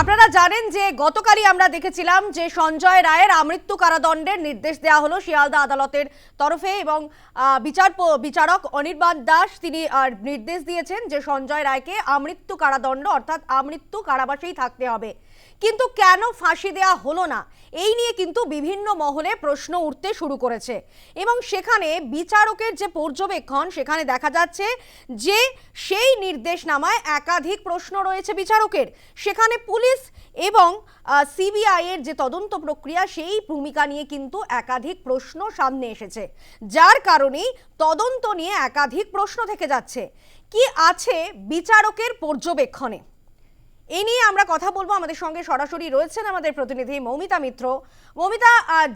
আপনারা জানেন যে গতকালই আমরা দেখেছিলাম যে সঞ্জয় রায়ের আমৃত্যু কারাদণ্ডের নির্দেশ দেওয়া হলো শিয়ালদা আদালতের তরফে এবং বিচার বিচারক অনির্বাণ দাস তিনি নির্দেশ দিয়েছেন যে সঞ্জয় রায়কে আমৃত্যু কারাদণ্ড অর্থাৎ আমৃত্যু কারাবাসেই থাকতে হবে। কিন্তু কেন ফাঁসি দেওয়া হলো না? এই নিয়ে কিন্তু বিভিন্ন মহলে প্রশ্ন উঠতে শুরু করেছে। এবং সেখানে বিচারকের যে পর্যবেক্ষণ, সেখানে দেখা যাচ্ছে যে সেই নির্দেশনামায় একাধিক প্রশ্ন রয়েছে বিচারকের। সেখানে পুলিশ এবং সিবিআই এর যে তদন্ত প্রক্রিয়া, সেই ভূমিকা নিয়ে কিন্তু একাধিক প্রশ্ন সামনে এসেছে। যার কারণেই তদন্ত নিয়ে একাধিক প্রশ্ন থেকে যাচ্ছে। কি আছে বিচারকের পর্যবেক্ষণে? এ নিয়ে আমরা কথা বলব। আমাদের সঙ্গে সরাসরি রয়েছেন আমাদের প্রতিনিধি মৌমিতা মিত্র। মৌমিতা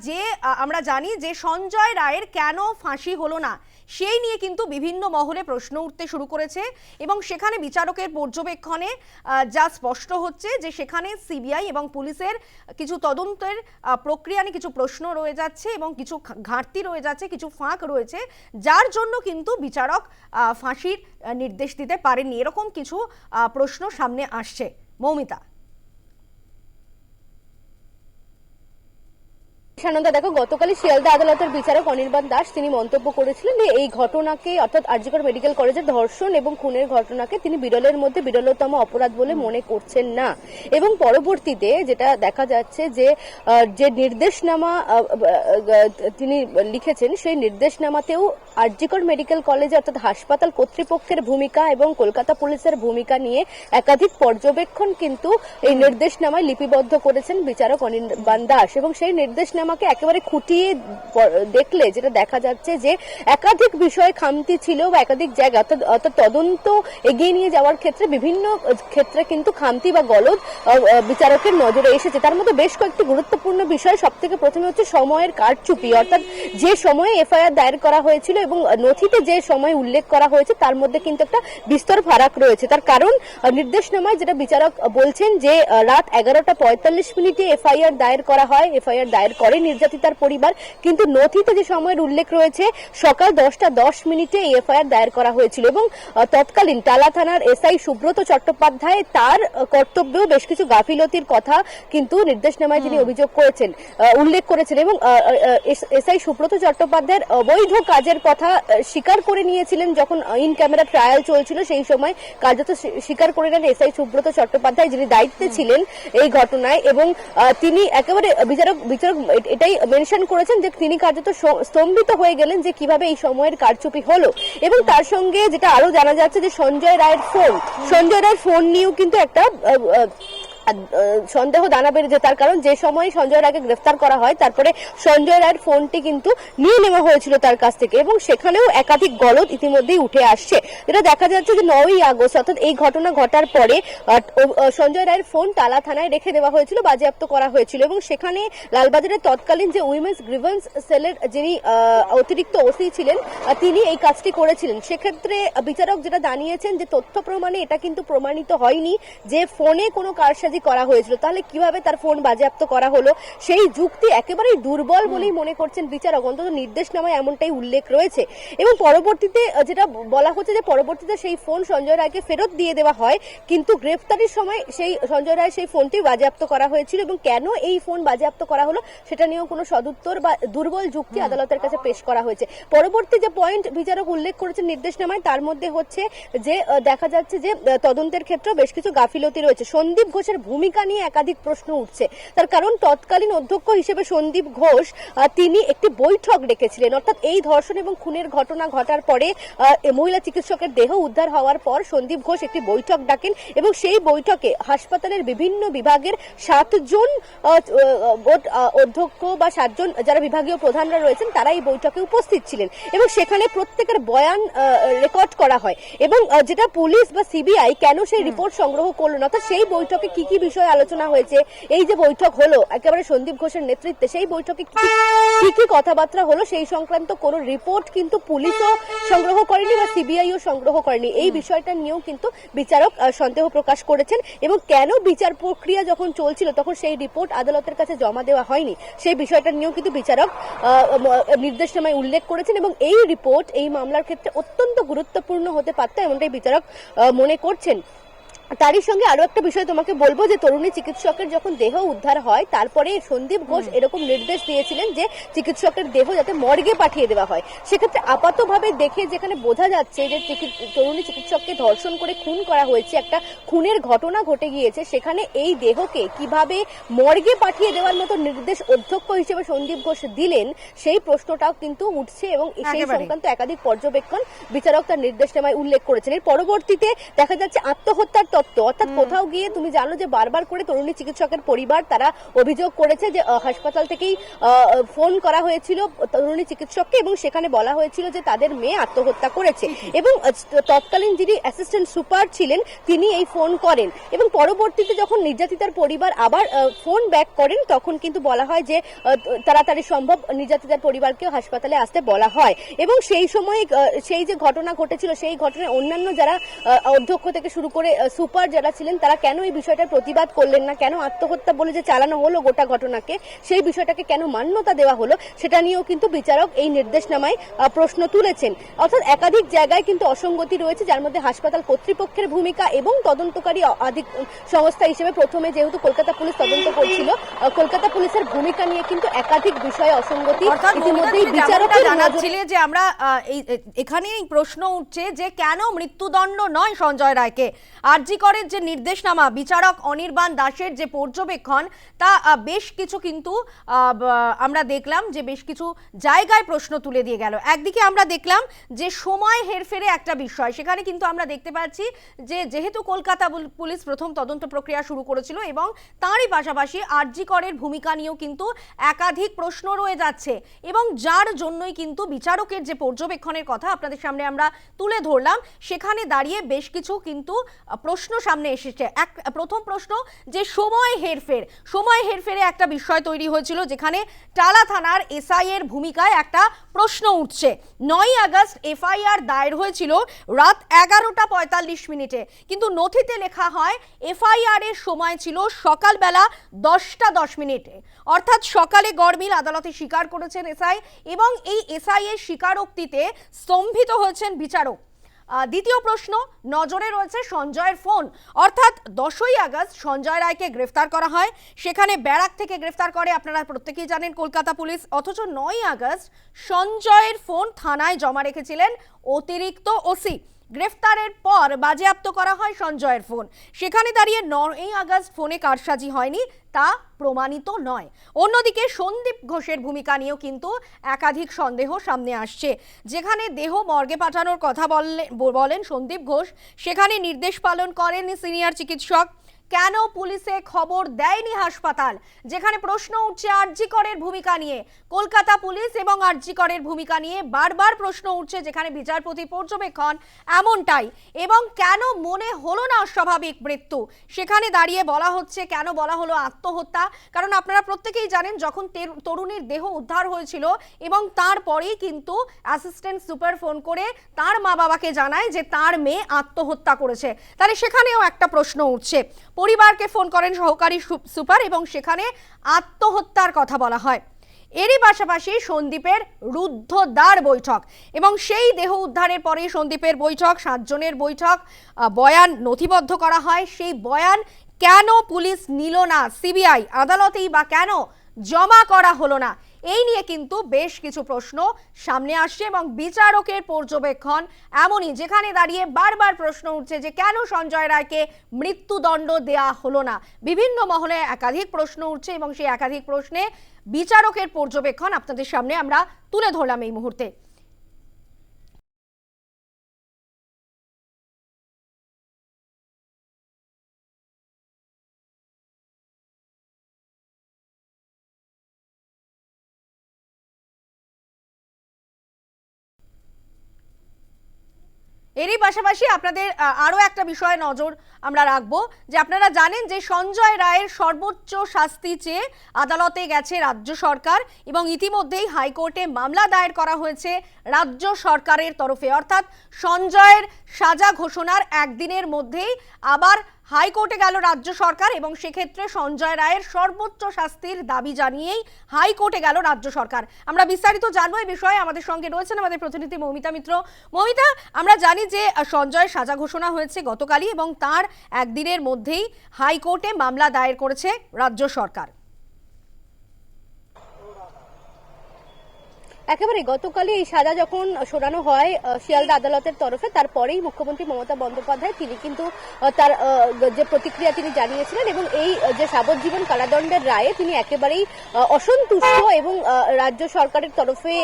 যে আমরা জানি যে সঞ্জয় রায়ের কেন ফাঁসি হলো না, সেই নিয়ে কিন্তু বিভিন্ন মহলে প্রশ্ন উঠতে শুরু করেছে এবং সেখানে বিচারকের পর্যবেক্ষণে যা স্পষ্ট হচ্ছে যে সেখানে সিবিআই এবং পুলিশের কিছু তদন্তের প্রক্রিয়া নিয়ে কিছু প্রশ্ন রয়ে যাচ্ছে এবং কিছু ঘাটতি রয়ে যাচ্ছে, কিছু ফাঁক রয়েছে, যার জন্য কিন্তু বিচারক ফাঁসির নির্দেশ দিতে পারেননি। এরকম কিছু প্রশ্ন সামনে আসছে। মৌমিতা সানন্দা দেখো, গতকালই শিয়ালদা আদালতের বিচারক অনির্বাণ দাস, তিনি মন্তব্য করেছিলেন যে এই ঘটনাকে অর্থাৎ আরজিকর মেডিকেল কলেজের ধর্ষণ এবং খুনের ঘটনাকে তিনি বিরলের মধ্যে বিরলতম অপরাধ বলে মনে করছেন না। এবং পরবর্তীতে যেটা দেখা যাচ্ছে যে যে নির্দেশনামা তিনি লিখেছেন, সেই নির্দেশনামাতেও আরজিকর মেডিকেল কলেজে অর্থাৎ হাসপাতাল কর্তৃপক্ষের ভূমিকা এবং কলকাতা পুলিশের ভূমিকা নিয়ে একাধিক পর্যবেক্ষণ কিন্তু এই নির্দেশনামায় লিপিবদ্ধ করেছেন বিচারক অনির্বাণ দাস। এবং সেই নির্দেশনামাকে একেবারে খুঁটিয়ে দেখলে যেটা দেখা যাচ্ছে যে একাধিক বিষয়ে খামতি ছিল বা একাধিক জায়গা অর্থাৎ তদন্ত এগিয়ে নিয়ে যাওয়ার ক্ষেত্রে বিভিন্ন ক্ষেত্রে কিন্তু খামতি বা গলদ বিচারকের নজরে এসেছে। তার মধ্যে বেশ কয়েকটি গুরুত্বপূর্ণ বিষয় সব থেকে প্রথমে হচ্ছে সময়ের কারচুপি, অর্থাৎ যে সময়ে এফআইআর দায়ের করা হয়েছিল এবং নথিতে যে সময় উল্লেখ করা হয়েছে তার মধ্যে কিন্তু একটা বিস্তর ফারাক রয়েছে। তার কারণ নির্দেশনামায় যেটা বিচারক বলছেন যে রাত এগারোটা পঁয়তাল্লিশ মিনিটে এফআইআর দায়ের করা হয়, এফআইআর দায়ের করে নির্যাতিতার পরিবার কিন্তু নথিতে যে সময়ের উল্লেখ রয়েছে সকাল দশটা দশ মিনিটে এই এফআইআর দায়ের করা হয়েছিল এবং তৎকালীন টালা থানার এসআই সুব্রত চট্টোপাধ্যায় তার আহ, কর্তব্যেও বেশ কিছু গাফিলতির কথা কিন্তু নির্দেশনামায় তিনি অভিযোগ করেছেন উল্লেখ করেছেন এবং এসআই সুব্রত চট্টোপাধ্যায়ের অবৈধ কাজের কথা স্বীকার করে নিয়েছিলেন যখন ইন ক্যামেরা ট্রায়াল চলছিল সেই সময় কার্যত স্বীকার করে নেন এসআই সুব্রত চট্টোপাধ্যায় যিনি দায়িত্বে ছিলেন এই ঘটনায় এবং তিনি একেবারে বিচারক বিচারক এটাই মেনশন করেছেন যে তিনি কার্যত স্তম্ভিত হয়ে গেলেন যে কীভাবে এই সময়ের কারচুপি হলো। এবং তার সঙ্গে যেটা আরও জানা যাচ্ছে যে সঞ্জয় রায়ের ফোন সঞ্জয় রায়ের ফোন নিয়েও কিন্তু একটা সন্দেহ দানা বেড়েছে তার কারণ যে সময় সঞ্জয় রায়কে গ্রেফতার করা হয়, তারপরে সঞ্জয় রায়ের ফোনটি কিন্তু নিয়ে নেওয়া হয়েছিল তার কাছ থেকে এবং সেখানেও একাধিক গলদ ইতিমধ্যেই উঠে আসছে। যেটা দেখা যাচ্ছে যে নয়ই আগস্ট, অর্থাৎ এই ঘটনা ঘটার পরে সঞ্জয় রায়ের ফোন টালা থানায় রেখে দেওয়া হয়েছিল, বাজেয়াপ্ত করা হয়েছিল এবং সেখানে লালবাজারের তৎকালীন যে উইমেন্স গ্রিভেন্স সেলের যিনি অতিরিক্ত ওসি ছিলেন তিনি এই কাজটি করেছিলেন। সেক্ষেত্রে বিচারক যেটা জানিয়েছেন যে তথ্য প্রমাণে এটা কিন্তু প্রমাণিত হয়নি যে ফোনে কোনো কারসাজি করা হয়েছিল। তাহলে কীভাবে তার ফোন বাজেয়াপ্ত করা হলো? সেই যুক্তি একেবারেই দুর্বল বলেই মনে করছেন বিচারক। অন্তত নির্দেশনামায় এমনটাই উল্লেখ রয়েছে। এবং পরবর্তীতে যেটা বলা হচ্ছে যে পরবর্তীতে সেই ফোন সঞ্জয় রায়কে ফেরত দিয়ে দেওয়া হয় কিন্তু গ্রেফতারির সময় সেই সঞ্জয় রায় সেই ফোনটি বাজেয়াপ্ত করা হয়েছিল এবং কেন এই ফোন বাজেয়াপ্ত করা হলো সেটা নিয়েও কোনো সদুত্তর বা দুর্বল যুক্তি আদালতের কাছে পেশ করা হয়েছে। পরবর্তী যে পয়েন্ট বিচারক উল্লেখ করেছেন নির্দেশনামায় তার মধ্যে হচ্ছে যে দেখা যাচ্ছে যে তদন্তের ক্ষেত্রে বেশ কিছু গাফিলতি রয়েছে। সন্দীপ ঘোষের ভূমিকা নিয়ে একাধিক প্রশ্ন উঠছে। তার কারণ তৎকালীন অধ্যক্ষ হিসেবে সন্দীপ ঘোষ তিনি একটি বৈঠক ডেকেছিলেন। অর্থাৎ এই ধর্ষণ এবং খুনের ঘটনা ঘটার পরে মহিলা চিকিৎসকের দেহ উদ্ধার হওয়ার পর সন্দীপ ঘোষ একটি বৈঠক ডাকেন এবং সেই বৈঠকে হাসপাতালের বিভিন্ন বিভাগের সাতজন অধ্যক্ষ বা সাতজন যারা বিভাগীয় প্রধানরা রয়েছেন তারা এই বৈঠকে উপস্থিত ছিলেন এবং সেখানে প্রত্যেকের বয়ান রেকর্ড করা হয়। এবং যেটা পুলিশ বা সিবিআই কেন সেই রিপোর্ট সংগ্রহ করল না অর্থাৎ সেই বৈঠকে কি কি বিষয় আলোচনা হয়েছে? এই যে বৈঠক হলো একেবারে সন্দীপ ঘোষের নেতৃত্বে সেই বৈঠকে কি কি কথাবার্তা হলো? সেই সংক্রান্ত কোনো রিপোর্ট কিন্তু পুলিশও সংগ্রহ করেনি বা সিবিআইও সংগ্রহ করেনি। এই বিষয়টা নিয়েও কিন্তু বিচারক সন্দেহ প্রকাশ করেছেন এবং কেন বিচার প্রক্রিয়া যখন চলছিল তখন সেই রিপোর্ট আদালতের কাছে জমা দেওয়া হয়নি। সেই বিষয়টা নিয়েও কিন্তু বিচারক নির্দেশনামায় উল্লেখ করেছেন এবং এই রিপোর্ট এই মামলার ক্ষেত্রে অত্যন্ত গুরুত্বপূর্ণ হতে পারত এমনটাই বিচারক মনে করছেন। তারই সঙ্গে আরও একটা বিষয় তোমাকে বলব যে তরুণী চিকিৎসকের যখন দেহ উদ্ধার হয় তারপরে সন্দীপ ঘোষ এরকম নির্দেশ দিয়েছিলেন যে চিকিৎসকের দেহ যাতে মর্গে পাঠিয়ে দেওয়া হয়। সেক্ষেত্রে আপাতভাবে দেখে যেখানে বোঝা যাচ্ছে যে তরুণী চিকিৎসককে ধর্ষণ করে খুন করা হয়েছে একটা খুনের ঘটনা ঘটে গিয়েছে সেখানে এই দেহকে কীভাবে মর্গে পাঠিয়ে দেওয়ার মতো নির্দেশ অধ্যক্ষ হিসেবে সন্দীপ ঘোষ দিলেন সেই প্রশ্নটাও কিন্তু উঠছে এবং সেই। সংক্রান্ত একাধিক পর্যবেক্ষণ বিচারক তার নির্দেশনামায় উল্লেখ করেছেন। এর পরবর্তীতে দেখা যাচ্ছে আত্মহত্যার তত্ত্ব অর্থাৎ কোথাও গিয়ে তুমি জানো যে বারবার করে তরুণী চিকিৎসকের পরিবার তারা অভিযোগ করেছে যে হাসপাতাল থেকেই ফোন করা হয়েছিল তরুণী চিকিৎসককে এবং সেখানে বলা হয়েছিল যে তাদের মেয়ে আত্মহত্যা করেছে। এবং তৎকালীন যিনি অ্যাসিস্ট্যান্ট সুপার ছিলেন তিনি এই ফোন করেন। এবং পরবর্তীতে যখন নির্যাতিতার পরিবার আবার ফোন ব্যাক করেন তখন কিন্তু বলা হয় যে তাড়াতাড়ি সম্ভব নির্যাতিতার পরিবারকে হাসপাতালে আসতে বলা হয়। এবং সেই সময় সেই যে ঘটনা ঘটেছিল সেই ঘটনায় অন্যান্য যারা অধ্যক্ষ থেকে শুরু করে সুপার যারা ছিলেন তারা কেন এই বিষয়টার প্রতিবাদ করলেন না? কেন আত্মহত্যা বলে যে চালানো হলো গোটা ঘটনাকে? সেই বিষয়টাকে কেন মান্যতা দেওয়া হলো? সেটা নিয়েও কিন্তু বিচারক এই নির্দেশনামায় প্রশ্ন তুলেছেন। অর্থাৎ একাধিক জায়গায় কিন্তু অসঙ্গতি রয়েছে যার মধ্যে হাসপাতাল কর্তৃপক্ষের ভূমিকা এবং তদন্তকারী আধিক সংস্থা হিসেবে প্রথমে যেহেতু কলকাতা পুলিশ তদন্ত করছিল কলকাতা পুলিশের ভূমিকা নিয়ে কিন্তু একাধিক বিষয়ে অসঙ্গতি ইতিমধ্যেই বিচারকের জানাচ্ছিলে যে আমরা এখানেই প্রশ্ন উঠছে যে কেন মৃত্যুদণ্ড নয় সঞ্জয় রায়কে? আরজি করের যে নির্দেশনামা বিচারক অনির্বাণ দাসের যে পর্যবেক্ষণ তা বেশ কিছু কিন্তু আমরা দেখলাম যে বেশ কিছু জায়গায় প্রশ্ন তুলে দিয়ে গেল। একদিকে আমরা দেখলাম যে সময় হেরফেরে একটা বিষয় সেখানে কিন্তু আমরা দেখতে পাচ্ছি যে যেহেতু কলকাতা পুলিশ প্রথম তদন্ত প্রক্রিয়া শুরু করেছিল এবং তারই পাশাপাশি আরজি করের ভূমিকা নিয়েও কিন্তু একাধিক প্রশ্ন রয়ে যাচ্ছে এবং যার জন্যই কিন্তু বিচারকের যে পর্যবেক্ষণের কথা আপনাদের সামনে আমরা তুলে ধরলাম সেখানে দাঁড়িয়ে বেশ কিছু কিন্তু আহ, প্রশ্ন সামনে এসেছে। এক, প্রথম প্রশ্ন, যে সময় হেরফের, সময় হেরফেরে একটা বিষয় তৈরি হয়েছিল যেখানে টালা থানার এসআই এর ভূমিকায় একটা প্রশ্ন উঠছে। নয় আগস্ট এফআইআর দায়ের হয়েছিল রাত এগারোটা পঁয়তাল্লিশ মিনিটে। কিন্তু নথিতে লেখা হয়, এফআইআর এর সময় ছিল সকালবেলা দশটা দশ মিনিটে। অর্থাৎ সকালে গরমিল আদালতে স্বীকার করেছেন এসআই এবং এই এসআই এর স্বীকারোক্তিতে স্তম্ভিত হয়েছেন বিচারক। দ্বিতীয় প্রশ্ন, নজরে রয়েছে সঞ্জয়ের ফোন। অর্থাৎ দশই আগস্ট সঞ্জয় রায়কে গ্রেফতার করা হয়। সেখানে ব্যারাক থেকে গ্রেফতার করে আপনারা প্রত্যেকেই জানেন কলকাতা পুলিশ। অথচ নয় আগস্ট সঞ্জয়ের ফোন থানায় জমা রেখেছিলেন অতিরিক্ত ওসি। গ্রেফতারের পর বাজেয়াপ্ত করা হয় সঞ্জয়ের ফোন। সেখানে দাঁড়িয়ে নয়ই আগস্ট ফোনে কারসাজি হয়নি, তা প্রমাণিত নয়। অন্যদিকে সন্দীপ ঘোষের ভূমিকা নিয়েও কিন্তু একাধিক সন্দেহ সামনে আসছে। যেখানে দেহ মর্গে পাঠানোর কথা বললে- বলেন সন্দীপ ঘোষ, সেখানে নির্দেশ পালন করেন সিনিয়র চিকিৎসক। কেন পুলিশে খবর দেয়নি হাসপাতাল? যেখানে প্রশ্ন উঠছে আরজিকরের ভূমিকা নিয়ে। কলকাতা পুলিশ এবং আরজিকরের ভূমিকা নিয়ে বারবার প্রশ্ন উঠছে যেখানে বিচারপতি পর্যবেক্ষণ এমনটাই। এবং কেন মনে হলো না অস্বাভাবিক মৃত্যু? সেখানে দাঁড়িয়ে বলা হচ্ছে কেন বলা হলো আত্মহত্যা? কারণ আপনারা প্রত্যেকেই জানেন যখন তের- তরুণীর দেহ উদ্ধার হয়েছিল এবং তারপরেই কিন্তু অ্যাসিস্ট্যান্ট সুপার ফোন করে তার মা বাবাকে জানায় যে তার মেয়ে আত্মহত্যা করেছে। তাহলে সেখানেও একটা প্রশ্ন উঠছে। পরিবারকে ফোন করেন সহকারী সুপার এবং সেখানে আত্মহত্যার কথা বলা হয়। এরই পাশাপাশি সন্দীপের রুদ্ধদ্বার বৈঠক এবং সেই দেহ উদ্ধারের পরে সন্দীপের বৈঠক, সাতজনের বৈঠক বয়ান নথিবদ্ধ করা হয়। সেই বয়ান কেন পুলিশ নিল না? সিবিআই আদালতেই বা কেন জমা করা হলো না? এই নিয়ে কিন্তু বেশ কিছু প্রশ্ন সামনে আসছে এবং বিচারকের পর্যবেক্ষণ এমনই, যেখানে দাঁড়িয়ে বারবার প্রশ্ন উঠছে যে কেন সঞ্জয় রায়কে মৃত্যুদণ্ড দেয়া হলো না। বিভিন্ন মহলে একাধিক প্রশ্ন উঠছে এবং সেই একাধিক প্রশ্নে বিচারকের পর্যবেক্ষণ আপনাদের সামনে আমরা তুলে ধরলাম এই মুহূর্তে। এরই পাশাপাশি আপনাদের আরও আরও একটা বিষয়ে নজর আমরা রাখব, যে আপনারা জানেন যে সঞ্জয় রায়ের সর্বোচ্চ শাস্তি চেয়ে আদালতে গেছে রাজ্য সরকার এবং ইতিমধ্যেই হাইকোর্টে মামলা দায়ের করা হয়েছে রাজ্য সরকারের তরফে। অর্থাৎ সঞ্জয়ের সাজা ঘোষণার একদিনের মধ্যেই আবার হাইকোর্টে গেল রাজ্য সরকার এবং সেক্ষেত্রে সঞ্জয় রায়ের সর্বোচ্চ শাস্তির দাবি জানিয়েই হাইকোর্টে গেল রাজ্য সরকার। আমরা বিস্তারিত জানব এই বিষয়ে। আমাদের সঙ্গে রয়েছেন আমাদের প্রতিনিধি মৌমিতা মিত্র। মৌমিতা, আমরা জানি যে সঞ্জয় সাজা ঘোষণা হয়েছে গতকালই এবং তার একদিনের মধ্যেই হাইকোর্টে মামলা দায়ের করেছে রাজ্য সরকার। একেবারে গতকালই এই সাজা যখন শোনানো হয় শিয়ালদা আদালতের তরফে, তারপরেই মুখ্যমন্ত্রী মমতা বন্দ্যোপাধ্যায় তিনি কিন্তু তার যে প্রতিক্রিয়া তিনি জানিয়েছিলেন এবং এই যে যাবজ্জীবন কারাদণ্ডের রায়ে তিনি একেবারেই অসন্তুষ্ট এবং রাজ্য সরকারের তরফে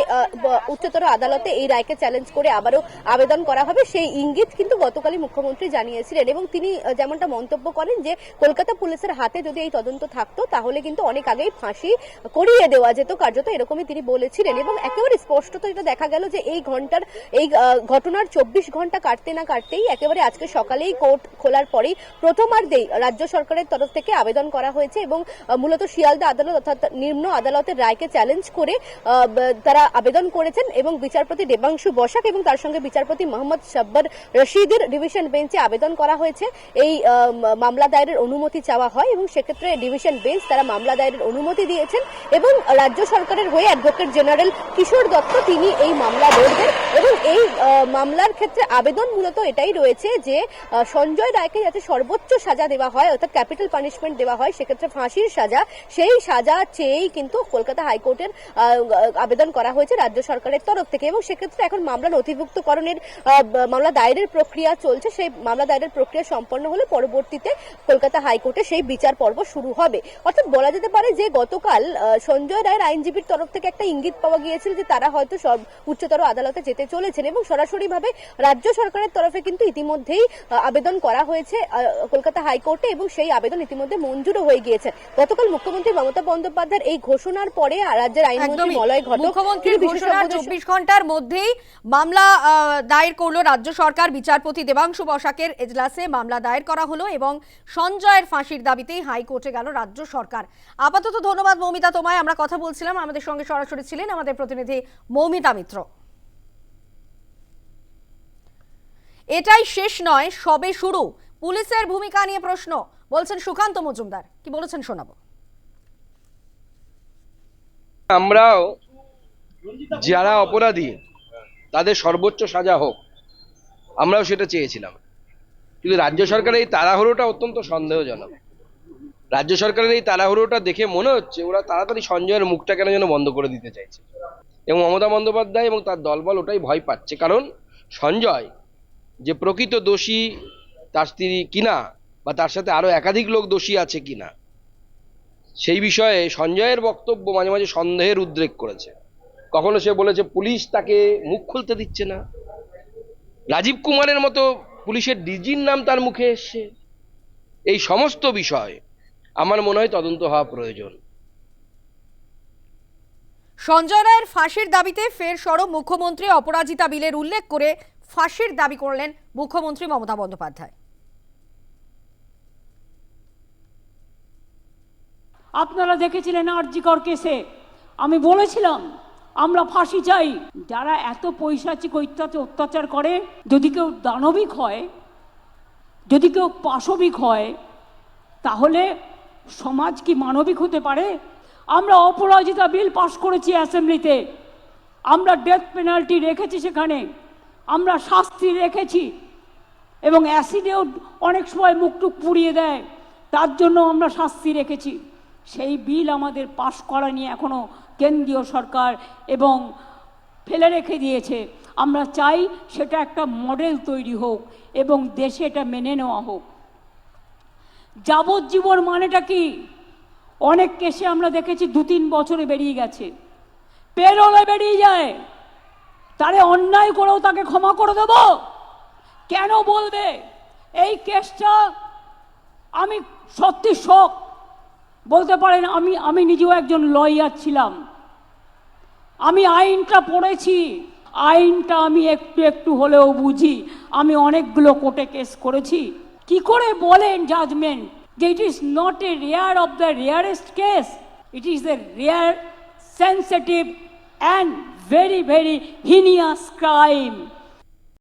উচ্চতর আদালতে এই রায়কে চ্যালেঞ্জ করে আবারও আবেদন করা হবে, সেই ইঙ্গিত কিন্তু গতকালই মুখ্যমন্ত্রী জানিয়েছিলেন এবং তিনি যেমনটা মন্তব্য করেন যে কলকাতা পুলিশের হাতে যদি এই তদন্ত থাকতো, তাহলে কিন্তু অনেক আগেই ফাঁসি করিয়ে দেওয়া যেত, কার্যত এরকমই তিনি বলেছিলেন এবং একেবারে স্পষ্টত এটা দেখা গেল যে এই ঘণ্টার, এই ঘটনার চব্বিশ ঘণ্টা কাটতে না কাটতেই একেবারে আজকে সকালেই কোর্ট খোলার পরেই প্রথমার্ধেই রাজ্য সরকারের তরফ থেকে আবেদন করা হয়েছে এবং মূলত শিয়ালদা আদালত অর্থাৎ নিম্ন আদালতের রায়কে চ্যালেঞ্জ করে তারা আবেদন করেছেন এবং বিচারপতি দেবাংশু বসাক এবং তার সঙ্গে বিচারপতি মোহাম্মদ সাব্বার রশিদের ডিভিশন বেঞ্চে আবেদন করা হয়েছে। এই মামলা দায়েরের অনুমতি চাওয়া হয় এবং সেক্ষেত্রে ডিভিশন বেঞ্চ তারা মামলা দায়েরের অনুমতি দিয়েছেন এবং রাজ্য সরকারের হয়ে অ্যাডভোকেট জেনারেল কিশোর দত্ত তিনি এই মামলা লড়বেন। এবং এই মামলার ক্ষেত্রে আবেদন মূলত এটাই রয়েছে যে সঞ্জয় রায়কে যাতে সর্বোচ্চ সাজা দেওয়া হয়, অর্থাৎ ক্যাপিটাল পানিশমেন্ট দেওয়া হয়, সেক্ষেত্রে ফাঁসির সাজা, সেই সাজা চেয়েই কিন্তু কলকাতা হাইকোর্টের আবেদন করা হয়েছে রাজ্য সরকারের তরফ থেকে। এবং সেক্ষেত্রে এখন মামলা নথিভুক্তকরণের মামলা দায়েরের প্রক্রিয়া চলছে। সেই মামলা দায়েরের প্রক্রিয়া সম্পন্ন হলে পরবর্তীতে কলকাতা হাইকোর্টে সেই বিচার পর্ব শুরু হবে। অর্থাৎ বলা যেতে পারে যে, গতকাল সঞ্জয় রায়ের আইনজীবীর তরফ থেকে একটা ইঙ্গিত পাওয়া গিয়েছিল যে, তারা হয়তো সব উচ্চতর আদালতে যেতে চলেছেন এবং সরাসরিভাবে রাজ্য সরকারের তরফে কিন্তু ইতিমধ্যেই আবেদন করা হয়েছে কলকাতা হাইকোর্টে এবং সেই আবেদন ইতিমধ্যে মঞ্জুরও হয়ে গিয়েছে। গতকাল মুখ্যমন্ত্রী মমতা বন্দ্যোপাধ্যায়ের এই ঘোষণার পরে রাজ্যের আইনমন্ত্রী মলয় ঘটক মুখ্যমন্ত্রীর ঘোষণার চব্বিশ ঘণ্টার মধ্যেই মামলা দায়ের করল রাজ্য সরকার। বিচারপতি দেবাংশু বসাকের এজলাসে মামলা দায়ের করা হলো এবং সঞ্জয়ের ফাঁসির দাবিতেই হাইকোর্টে গেল রাজ্য সরকার। আপাতত ধন্যবাদ মৌমিতা তোমায়। আমরা কথা বলছিলাম। আমাদের সঙ্গে সরাসরি ছিলেন আমাদের প্রতিনিধি মৌমিতা মিত্র। এটাই শেষ নয়, সবে শুরু। পুলিশের ভূমিকা নিয়ে প্রশ্ন। বলছেন সুকান্ত মজুমদার। কি বলেছেন শোনাবো? আমরাও যারা অপরাধী, তাদের সর্বোচ্চ সাজা হোক। আমরাও সেটা চেয়েছিলাম। কিন্তু রাজ্য সরকারের এই তাড়াহুড়োটা অত্যন্ত সন্দেহজনক। রাজ্য সরকারের এই তাড়াহুড়োটা দেখে মনে হচ্ছে ওরা তাড়াতাড়ি সঞ্জয়ের মুখটা কেন যেন বন্ধ করে দিতে চাইছে। এবং মমতা বন্দ্যোপাধ্যায় এবং তার দলবল ওটাই ভয় পাচ্ছে। কারণ সঞ্জয় যে প্রকৃত দোষী তার স্ত্রী কিনা বা তার সাথে আরও একাধিক লোক দোষী আছে কিনা? সেই বিষয়ে সঞ্জয়ের বক্তব্য মাঝে মাঝে সন্দেহের উদ্রেক করেছে। কখনো সে বলেছে, পুলিশ তাকে মুখ খুলতে দিচ্ছে না। রাজীব কুমারের মতো পুলিশের ডিজির নাম তার মুখে এসছে। এই সমস্ত বিষয় আমার মনে হয় তদন্ত হওয়া প্রয়োজন। সঞ্জয় রায়ের ফাঁসির দাবিতে ফের সরব মুখ্যমন্ত্রী অপরাজিতা বিলের উল্লেখ করে ফাঁসির দাবি করলেন মুখ্যমন্ত্রী মমতা বন্দ্যোপাধ্যায়। আপনারা দেখেছিলেন আরজিকর কেসে? আমি বলেছিলাম, আমরা ফাঁসি চাই। যারা এত পৈশাচিক অত্যাচার করে, যদি কেউ দানবিক হয়, যদি কেউ পাশবিক হয়, তাহলে সমাজ কি মানবিক হতে পারে? আমরা অপরাজিতা বিল পাশ করেছি অ্যাসেম্বলিতে। আমরা ডেথ পেনাল্টি রেখেছি সেখানে। আমরা শাস্তি রেখেছি। এবং অ্যাসিডেও অনেক সময় মুখটুক পুড়িয়ে দেয়। তার জন্য আমরা শাস্তি রেখেছি। সেই বিল আমাদের পাশ করা নিয়ে এখনও কেন্দ্রীয় সরকার এবং ফেলে রেখে দিয়েছে। আমরা চাই সেটা একটা মডেল তৈরি হোক এবং দেশে এটা মেনে নেওয়া হোক। যাবজ্জীবন মানেটা কি? অনেক কেসে আমরা দেখেছি দু তিন বছরে বেরিয়ে গেছে। পেরোলে বেরিয়ে যায়। তারে অন্যায় করেও তাকে ক্ষমা করে দেব। কেন বলবে? এই কেসটা আমি সত্যি শখ বলতে পারেন, আমি আমি নিজেও একজন লয়ার ছিলাম। আমি আইনটা পড়েছি। আইনটা আমি একটু একটু হলেও বুঝি। আমি অনেকগুলো কোর্টে কেস করেছি। কি করে বলেন জাজমেন্ট যে it is not a rare of the rarest case it is a rare sensitive and very very heinous crime